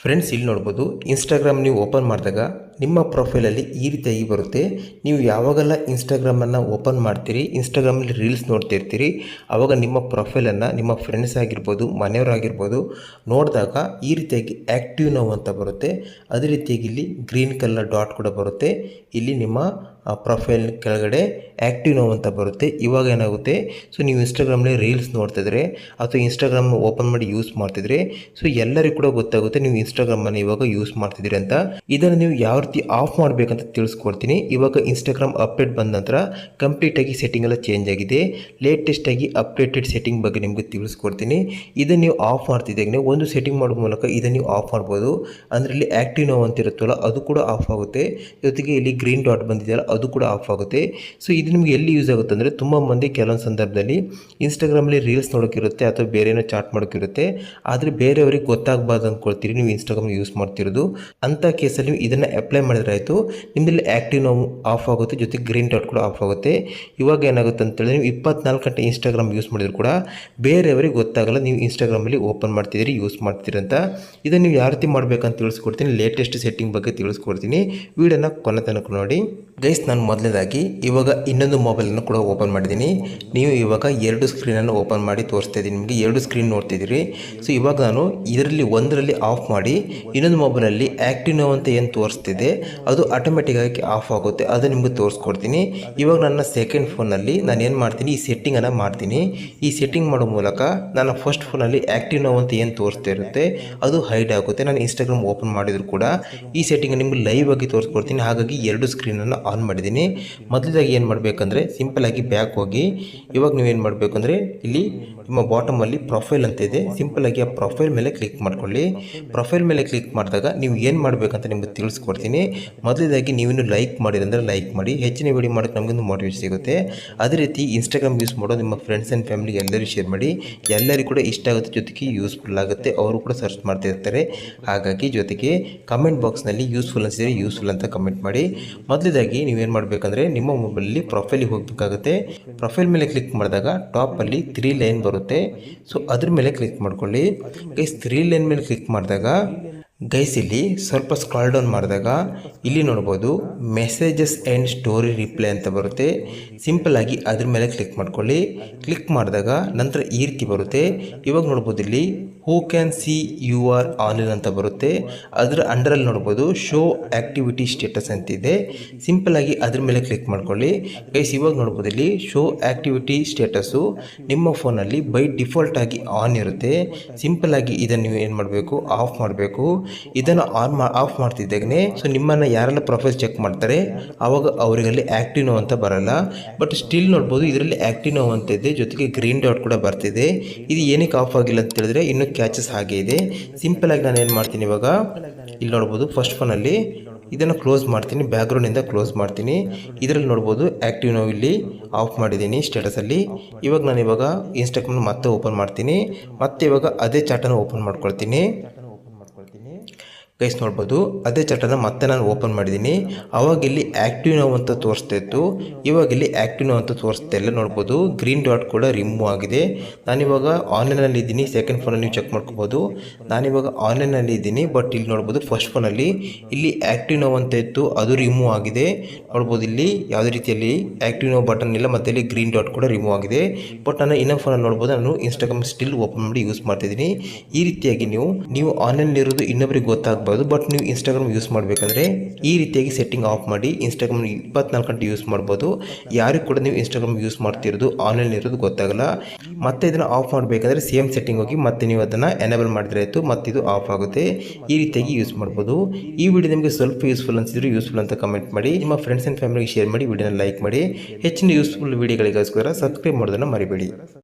Friends ಇಲ್ಲಿ ನೋಡ್ಬೋದು Instagram ನೀವು ಓಪನ್ ಮಾಡಿದಾಗ ನಿಮ್ಮ ಪ್ರೊಫೈಲಲ್ಲಿ ಈ ರೀತಿಯಾಗಿ ಬರುತ್ತೆ. ನೀವು ಯಾವಾಗೆಲ್ಲ ಇನ್ಸ್ಟಾಗ್ರಾಮನ್ನು ಓಪನ್ ಮಾಡ್ತೀರಿ ಇನ್ಸ್ಟಾಗ್ರಾಮಲ್ಲಿ ರೀಲ್ಸ್ ನೋಡ್ತಿರ್ತೀರಿ ಆವಾಗ ನಿಮ್ಮ ಪ್ರೊಫೈಲನ್ನು ನಿಮ್ಮ ಫ್ರೆಂಡ್ಸ್ ಆಗಿರ್ಬೋದು ಮನೆಯವರಾಗಿರ್ಬೋದು ನೋಡಿದಾಗ ಈ ರೀತಿಯಾಗಿ ಆ್ಯಕ್ಟಿವ್ ನೋವು ಅಂತ ಬರುತ್ತೆ. ಅದೇ ರೀತಿಯಾಗಿ ಇಲ್ಲಿ ಗ್ರೀನ್ ಕಲರ್ ಡಾಟ್ ಕೂಡ ಬರುತ್ತೆ. ಇಲ್ಲಿ ನಿಮ್ಮ ಪ್ರೊಫೈಲ್ ಕೆಳಗಡೆ ಆ್ಯಕ್ಟಿವ್ ನೋವು ಅಂತ ಬರುತ್ತೆ. ಇವಾಗ ಏನಾಗುತ್ತೆ? ಸೊ ನೀವು ಇನ್ಸ್ಟಾಗ್ರಾಮಲ್ಲಿ ರೀಲ್ಸ್ ನೋಡ್ತಿದ್ರೆ ಅಥವಾ ಇನ್ಸ್ಟಾಗ್ರಾಮ್ ಓಪನ್ ಮಾಡಿ ಯೂಸ್ ಮಾಡ್ತಿದ್ರೆ ಸೊ ಎಲ್ಲರಿಗೂ ಕೂಡ ಗೊತ್ತಾಗುತ್ತೆ ನೀವು ಇನ್ಸ್ಟಾಗ್ರಾಮನ್ನು ಇವಾಗ ಯೂಸ್ ಮಾಡ್ತಿದ್ದೀರಿ ಅಂತ. ಇದನ್ನು ನೀವು ಯಾವ ರೀತಿ ಆಫ್ ಮಾಡಬೇಕಂತ ತಿಳಿಸ್ಕೊಡ್ತೀನಿ. ಇವಾಗ ಇನ್ಸ್ಟಾಗ್ರಾಮ್ ಅಪ್ಡೇಟ್ ಬಂದ ನಂತರ ಕಂಪ್ಲೀಟಾಗಿ ಸೆಟ್ಟಿಂಗ್ ಎಲ್ಲ ಚೇಂಜ್ ಆಗಿದೆ. ಲೇಟೆಸ್ಟಾಗಿ ಅಪ್ಡೇಟೆಡ್ ಸೆಟ್ಟಿಂಗ್ ಬಗ್ಗೆ ನಿಮಗೆ ತಿಳಿಸ್ಕೊಡ್ತೀನಿ. ಇದನ್ನು ನೀವು ಆಫ್ ಮಾಡ್ತಿದ್ದಾಗ ಒಂದು ಸೆಟ್ಟಿಂಗ್ ಮಾಡುವ ಮೂಲಕ ಇದನ್ನು ನೀವು ಆಫ್ ಮಾಡ್ಬೋದು. ಅಂದರೆ ಇಲ್ಲಿ ಆ್ಯಕ್ಟಿವ್ ನೋವು ಅಂತ ಇರುತ್ತಲ್ಲ, ಅದು ಕೂಡ ಆಫ್ ಆಗುತ್ತೆ. ಜೊತೆಗೆ ಇಲ್ಲಿ ಗ್ರೀನ್ ಡಾಟ್ ಬಂದಿದೆಯಲ್ಲ, ಅದು ಕೂಡ ಆಫ್ ಆಗುತ್ತೆ. ಸೊ ಇದು ನಿಮಗೆ ಎಲ್ಲಿ ಯೂಸ್ ಆಗುತ್ತೆ ಅಂದರೆ ತುಂಬ ಮಂದಿ ಕೆಲವೊಂದು ಸಂದರ್ಭದಲ್ಲಿ ಇನ್ಸ್ಟಾಗ್ರಾಮಲ್ಲಿ ರೀಲ್ಸ್ ನೋಡೋಕ್ಕಿರುತ್ತೆ ಅಥವಾ ಬೇರೆ ಏನೋ ಚಾಟ್ ಮಾಡೋಕ್ಕಿರುತ್ತೆ ಆದರೆ ಬೇರೆಯವ್ರಿಗೆ ಗೊತ್ತಾಗಬಾರ್ದು ಅಂದ್ಕೊಳ್ತೀರಿ, ನೀವು ಇನ್ಸ್ಟಾಗ್ರಾಮ್ ಯೂಸ್ ಮಾಡ್ತಿರೋದು. ಅಂಥ ಕೇಸಲ್ಲಿ ನೀವು ಇದನ್ನು ಅಪ್ಲೈ ಮಾಡಿದ್ರೆ ಆಯಿತು ನಿಮ್ಮಲ್ಲಿ ಆ್ಯಕ್ಟಿವ್ ನೋವು ಆಫ್ ಆಗುತ್ತೆ, ಜೊತೆಗೆ ಗ್ರೀನ್ ಡಾಟ್ ಕೂಡ ಆಫ್ ಆಗುತ್ತೆ. ಇವಾಗ ಏನಾಗುತ್ತೆ ಅಂತೇಳಿ ನೀವು ಇಪ್ಪತ್ನಾಲ್ಕು ಗಂಟೆ ಇನ್ಸ್ಟಾಗ್ರಾಮ್ ಯೂಸ್ ಮಾಡಿದ್ರು ಕೂಡ ಬೇರೆಯವರಿಗೆ ಗೊತ್ತಾಗಲ್ಲ, ನೀವು ಇನ್ಸ್ಟಾಗ್ರಾಮಲ್ಲಿ ಓಪನ್ ಮಾಡ್ತಿದ್ದೀರಿ ಯೂಸ್ ಮಾಡ್ತೀರಂತ ಇದನ್ನು ನೀವು ಯಾವ ರೀತಿ ಮಾಡಬೇಕಂತ ತಿಳಿಸ್ಕೊಡ್ತೀನಿ ಲೇಟೆಸ್ಟ್ ಸೆಟ್ಟಿಂಗ್ ಬಗ್ಗೆ ತಿಳಿಸ್ಕೊಡ್ತೀನಿ. ವೀಡಿಯೋನ ಕೊನೆ ತನಕ ನೋಡಿ. ಗೈಸ್, ನಾನು ಮೊದಲನೇದಾಗಿ ಇವಾಗ ಇನ್ನೊಂದು ಮೊಬೈಲನ್ನು ಕೂಡ ಓಪನ್ ಮಾಡಿದ್ದೀನಿ. ನೀವು ಇವಾಗ ಎರಡು ಸ್ಕ್ರೀನನ್ನು ಓಪನ್ ಮಾಡಿ ತೋರಿಸ್ತಾ ಇದ್ದೀನಿ ನಿಮಗೆ. ಎರಡು ಸ್ಕ್ರೀನ್ ನೋಡ್ತಿದ್ದೀರಿ ಸೊ ಇವಾಗ ನಾನು ಇದರಲ್ಲಿ ಒಂದರಲ್ಲಿ ಆಫ್ ಮಾಡಿ, ಇನ್ನೊಂದು ಮೊಬೈಲಲ್ಲಿ ಆ್ಯಕ್ಟಿವ್ ನೋವು ಅಂತ ಏನು ತೋರಿಸ್ತಿದೆ ಅದು ಆಟೋಮೆಟಿಕ್ಕಾಗಿ ಆಫ್ ಆಗುತ್ತೆ. ಅದು ನಿಮಗೆ ತೋರಿಸ್ಕೊಡ್ತೀನಿ. ಇವಾಗ ನನ್ನ ಸೆಕೆಂಡ್ ಫೋನಲ್ಲಿ ನಾನು ಏನು ಮಾಡ್ತೀನಿ, ಈ ಸೆಟ್ಟಿಂಗನ್ನು ಮಾಡ್ತೀನಿ. ಈ ಸೆಟ್ಟಿಂಗ್ ಮಾಡೋ ಮೂಲಕ ನನ್ನ ಫಸ್ಟ್ ಫೋನಲ್ಲಿ ಆ್ಯಕ್ಟಿವ್ ನೋವು ಅಂತ ಏನು ತೋರಿಸ್ತಾ ಇರುತ್ತೆ, ಅದು ಹೈಡ್ ಆಗುತ್ತೆ. ನಾನು ಇನ್ಸ್ಟಾಗ್ರಾಮ್ ಓಪನ್ ಮಾಡಿದರೂ ಕೂಡ ಈ ಸೆಟ್ಟಿಂಗ್ ನಿಮ್ಗೆ ಲೈವ್ ಆಗಿ ತೋರಿಸ್ಕೊಡ್ತೀನಿ. ಹಾಗಾಗಿ ಎರಡು ಸ್ಕ್ರೀನನ್ನು ಆನ್ ಮಾಡಿದ್ದೀನಿ. ಮೊದಲಾಗಿ ಏನು ಮಾಡಬೇಕಂದ್ರೆ ಸಿಂಪಲಾಗಿ ಬ್ಯಾಕ್ ಹೋಗಿ, ಇವಾಗ ನೀವೇನು ಮಾಡಬೇಕು ಅಂದರೆ ಇಲ್ಲಿ ನಿಮ್ಮ ಬಾಟಮಲ್ಲಿ ಪ್ರೊಫೈಲ್ ಅಂತ ಇದೆ. ಸಿಂಪಲಾಗಿ ಆ ಪ್ರೊಫೈಲ್ ಮೇಲೆ ಕ್ಲಿಕ್ ಮಾಡ್ಕೊಳ್ಳಿ. ಪ್ರೊಫೈಲ್ ಮೇಲೆ ಕ್ಲಿಕ್ ಮಾಡಿದಾಗ ನೀವು ಏನು ಮಾಡಬೇಕಂತ ನಿಮ್ಗೆ ತಿಳಿಸ್ಕೊಡ್ತೀನಿ. ಮೊದಲದಾಗಿ ನೀವಿನ್ನು ಲೈಕ್ ಮಾಡಿರಂದರೆ ಲೈಕ್ ಮಾಡಿ. ಹೆಚ್ಚಿನ ವಿಡಿಯೋ ಮಾಡೋಕ್ಕೆ ನಮಗೊಂದು ಮೋಟಿವೇಟ್ ಸಿಗುತ್ತೆ. ಅದೇ ರೀತಿ ಇನ್ಸ್ಟಾಗ್ರಾಮ್ ಯೂಸ್ ಮಾಡೋ ನಿಮ್ಮ ಫ್ರೆಂಡ್ಸ್ ಆ್ಯಂಡ್ ಫ್ಯಾಮಿಲಿ ಎಲ್ಲರಿಗೂ ಶೇರ್ ಮಾಡಿ. ಎಲ್ಲರಿಗೂ ಕೂಡ ಇಷ್ಟ ಆಗುತ್ತೆ, ಜೊತೆಗೆ ಯೂಸ್ಫುಲ್ ಆಗುತ್ತೆ. ಅವರು ಕೂಡ ಸರ್ಚ್ ಮಾಡ್ತಾ ಇರ್ತಾರೆ. ಹಾಗಾಗಿ ಜೊತೆಗೆ ಕಮೆಂಟ್ ಬಾಕ್ಸ್ನಲ್ಲಿ ಯೂಸ್ಫುಲ್ ಅನಿಸಿದರೆ ಯೂಸ್ಫುಲ್ ಅಂತ ಕಮೆಂಟ್ ಮಾಡಿ. ಮೊದಲನೇದಾಗಿ ನೀವೇನು ಮಾಡಬೇಕಂದ್ರೆ ನಿಮ್ಮ ಮೊಬೈಲಲ್ಲಿ ಪ್ರೊಫೈಲಿಗೆ ಹೋಗಬೇಕಾಗುತ್ತೆ. ಪ್ರೊಫೈಲ್ ಮೇಲೆ ಕ್ಲಿಕ್ ಮಾಡಿದಾಗ ಟಾಪಲ್ಲಿ ತ್ರೀ ಲೈನ್ ಬರುತ್ತೆ. ಸೊ ಅದ್ರ ಮೇಲೆ ಕ್ಲಿಕ್ ಮಾಡ್ಕೊಳ್ಳಿ. ಗೈಸ್ ತ್ರೀ ಲೈನ್ ಮೇಲೆ ಕ್ಲಿಕ್ ಮಾಡಿದಾಗ ಗೈಸ್ ಇಲ್ಲಿ ಸ್ವಲ್ಪ ಸ್ಕ್ರಾಲ್ ಡೌನ್ ಮಾಡಿದಾಗ ಇಲ್ಲಿ ನೋಡ್ಬೋದು ಮೆಸೇಜಸ್ ಆ್ಯಂಡ್ ಸ್ಟೋರಿ ರಿಪ್ಲೈ ಅಂತ ಬರುತ್ತೆ. ಸಿಂಪಲ್ ಆಗಿ ಅದ್ರ ಮೇಲೆ ಕ್ಲಿಕ್ ಮಾಡ್ಕೊಳ್ಳಿ. ಕ್ಲಿಕ್ ಮಾಡಿದಾಗ ನಂತರ ಈ ರೀತಿ ಬರುತ್ತೆ. ಇವಾಗ ನೋಡ್ಬೋದು ಇಲ್ಲಿ who can see you are online ಅಂತ ಬರುತ್ತೆ. ಅದರ ಅಂಡರಲ್ಲಿ ನೋಡ್ಬೋದು ಶೋ ಆ್ಯಕ್ಟಿವಿಟಿ ಸ್ಟೇಟಸ್ ಅಂತಿದೆ. ಸಿಂಪಲ್ ಆಗಿ ಅದ್ರ ಮೇಲೆ ಕ್ಲಿಕ್ ಮಾಡ್ಕೊಳ್ಳಿ. ಗೈಸ್ ಇವಾಗ ನೋಡ್ಬೋದು ಇಲ್ಲಿ ಶೋ ಆ್ಯಕ್ಟಿವಿಟಿ ಸ್ಟೇಟಸ್ಸು ನಿಮ್ಮ ಫೋನಲ್ಲಿ ಬೈ ಡಿಫಾಲ್ಟ್ ಆಗಿ ಆನ್ ಇರುತ್ತೆ. ಸಿಂಪಲ್ ಆಗಿ ಇದನ್ನು ನೀವು ಏನು ಮಾಡಬೇಕು ಆಫ್ ಮಾಡಬೇಕು. ಇದನ್ನು ಆನ್ ಮಾ ಆಫ್ ಮಾಡ್ತಿದ್ದಾಗನೇ ಸೊ ನಿಮ್ಮನ್ನು ಯಾರೆಲ್ಲ ಪ್ರೊಫೈಲ್ ಚೆಕ್ ಮಾಡ್ತಾರೆ ಆವಾಗ ಅವರಿಗಲ್ಲಿ ಆ್ಯಕ್ಟಿವ್ ನೋವು ಅಂತ ಬರಲ್ಲ. ಬಟ್ ಸ್ಟಿಲ್ ನೋಡ್ಬೋದು, ಇದರಲ್ಲಿ ಆ್ಯಕ್ಟಿವ್ ನೋವು ಅಂತ ಇದೆ. ಜೊತೆಗೆ ಗ್ರೀನ್ ಡಾಟ್ ಕೂಡ ಬರ್ತಿದೆ. ಇದು ಏನಕ್ಕೆ ಆಫ್ ಆಗಿಲ್ಲ ಅಂತ ಹೇಳಿದ್ರೆ, ಇನ್ನೂ ಕ್ಯಾಚಸ್ ಹಾಗೆ ಇದೆ. ಸಿಂಪಲ್ ಆಗಿ ನಾನು ಏನು ಮಾಡ್ತೀನಿ ಇವಾಗ, ಇಲ್ಲಿ ನೋಡ್ಬೋದು ಫಸ್ಟ್ ಫೋನಲ್ಲಿ ಇದನ್ನು ಕ್ಲೋಸ್ ಮಾಡ್ತೀನಿ ಬ್ಯಾಕ್ಗ್ರೌಂಡಿಂದ ಕ್ಲೋಸ್ ಮಾಡ್ತೀನಿ. ಇದರಲ್ಲಿ ನೋಡ್ಬೋದು ಆ್ಯಕ್ಟಿವ್ ನಾವು ಇಲ್ಲಿ ಆಫ್ ಮಾಡಿದ್ದೀನಿ ಸ್ಟೇಟಸಲ್ಲಿ ಇವಾಗ ನಾನು ಇವಾಗ ಇನ್ಸ್ಟಾಗ್ರಾಮ್ ಮತ್ತೆ ಓಪನ್ ಮಾಡ್ತೀನಿ. ಮತ್ತೆ ಇವಾಗ ಅದೇ ಚಾಟನ್ನು ಓಪನ್ ಮಾಡ್ಕೊಳ್ತೀನಿ. ಗೈಸ್ ನೋಡ್ಬೋದು, ಅದೇ ಚಟನ ಮತ್ತೆ ನಾನು ಓಪನ್ ಮಾಡಿದ್ದೀನಿ. ಅವಾಗ ಇಲ್ಲಿ ಆ್ಯಕ್ಟಿವ್ ನೋವು ಅಂತ ತೋರಿಸ್ತಾ ಇತ್ತು. ಇವಾಗ ಇಲ್ಲಿ ಆ್ಯಕ್ಟಿವ್ ನೋವು ಅಂತ ತೋರಿಸ್ತಾ ಇಲ್ಲ, ನೋಡ್ಬೋದು. ಗ್ರೀನ್ ಡಾಟ್ ಕೂಡ ರಿಮೂವ್ ಆಗಿದೆ. ನಾನಿವಾಗ ಆನ್ಲೈನಲ್ಲಿ ಇದ್ದೀನಿ ಸೆಕೆಂಡ್ ಫೋನಲ್ಲಿ ನೀವು ಚೆಕ್ ಮಾಡ್ಕೋಬೋದು. ನಾನಿವಾಗ ಆನ್ಲೈನಲ್ಲಿ ಇದ್ದೀನಿ ಬಟ್ ಇಲ್ಲಿ ನೋಡ್ಬೋದು ಫಸ್ಟ್ ಫೋನಲ್ಲಿ ಇಲ್ಲಿ ಆ್ಯಕ್ಟಿವ್ ನೋವು ಅಂತ ಇತ್ತು, ಅದು ರಿಮೂವ್ ಆಗಿದೆ. ನೋಡ್ಬೋದು ಇಲ್ಲಿ ಯಾವುದೇ ರೀತಿಯಲ್ಲಿ ಆ್ಯಕ್ಟಿವ್ ನೋವು ಬಟನ್ ಇಲ್ಲ, ಮತ್ತು ಇಲ್ಲಿ ಗ್ರೀನ್ ಡಾಟ್ ಕೂಡ ರಿಮೂವ್ ಆಗಿದೆ. ಬಟ್ ನಾನು ಇನ್ನೊಂದು ಫೋನಲ್ಲಿ ನೋಡ್ಬೋದು, ನಾನು ಇನ್ಸ್ಟಾಗ್ರಾಮ್ ಸ್ಟಿಲ್ ಓಪನ್ ಮಾಡಿ ಯೂಸ್ ಮಾಡ್ತಿದ್ದೀನಿ ಈ ರೀತಿಯಾಗಿ ನೀವು ನೀವು ಆನ್ಲೈನ್ ಇರೋದು ಇನ್ನೊಬ್ಬರಿಗೆ ಗೊತ್ತಾಗಬಹುದು ಬಟ್ ನೀವು ಇನ್ಸ್ಟಾಗ್ರಾಮ್ ಯೂಸ್ ಮಾಡಬೇಕಂದ್ರೆ ಈ ರೀತಿಯಾಗಿ ಸೆಟ್ಟಿಂಗ್ ಆಫ್ ಮಾಡಿ ಇನ್ಸ್ಟಾಗ್ರಾಮ್ ಇಪ್ಪತ್ನಾಲ್ಕು ಗಂಟೆ ಯೂಸ್ ಮಾಡ್ಬೋದು. ಯಾರಿಗೂ ಕೂಡ ನೀವು ಇನ್ಸ್ಟಾಗ್ರಾಮ್ ಯೂಸ್ ಮಾಡ್ತಿರೋದು ಆನ್ಲೈನ್ ಇರೋದು ಗೊತ್ತಾಗಲ್ಲ. ಮತ್ತೆ ಇದನ್ನು ಆಫ್ ಮಾಡಬೇಕಂದ್ರೆ ಸೇಮ್ ಸೆಟ್ಟಿಂಗ್ ಹೋಗಿ ಮತ್ತೆ ನೀವು ಅದನ್ನು ಎನೇಬಲ್ ಮಾಡಿದ್ರೆ ಆಯಿತು, ಮತ್ತೆ ಇದು ಆಫ್ ಆಗುತ್ತೆ. ಈ ರೀತಿಯಾಗಿ ಯೂಸ್ ಮಾಡ್ಬೋದು. ಈ ವಿಡಿಯೋ ನಿಮಗೆ ಸ್ವಲ್ಪ ಯೂಸ್ಫುಲ್ ಅನ್ಸಿದ್ರೆ ಯೂಸ್ಫುಲ್ ಅಂತ ಕಮೆಂಟ್ ಮಾಡಿ, ನಿಮ್ಮ ಫ್ರೆಂಡ್ಸ್ ಆ್ಯಂಡ್ ಫ್ಯಾಮಿಲಿಗೆ ಶೇರ್ ಮಾಡಿ ವಿಡಿಯೋನ ಲೈಕ್ ಮಾಡಿ. ಹೆಚ್ಚಿನ ಯೂಸ್ಫುಲ್ ವಿಡಿಯೋಗಳಿಗೋಸ್ಕರ ಸಬ್ಸ್ಕ್ರೈಬ್ ಮಾಡೋದನ್ನು ಮರಿಬೇಡಿ.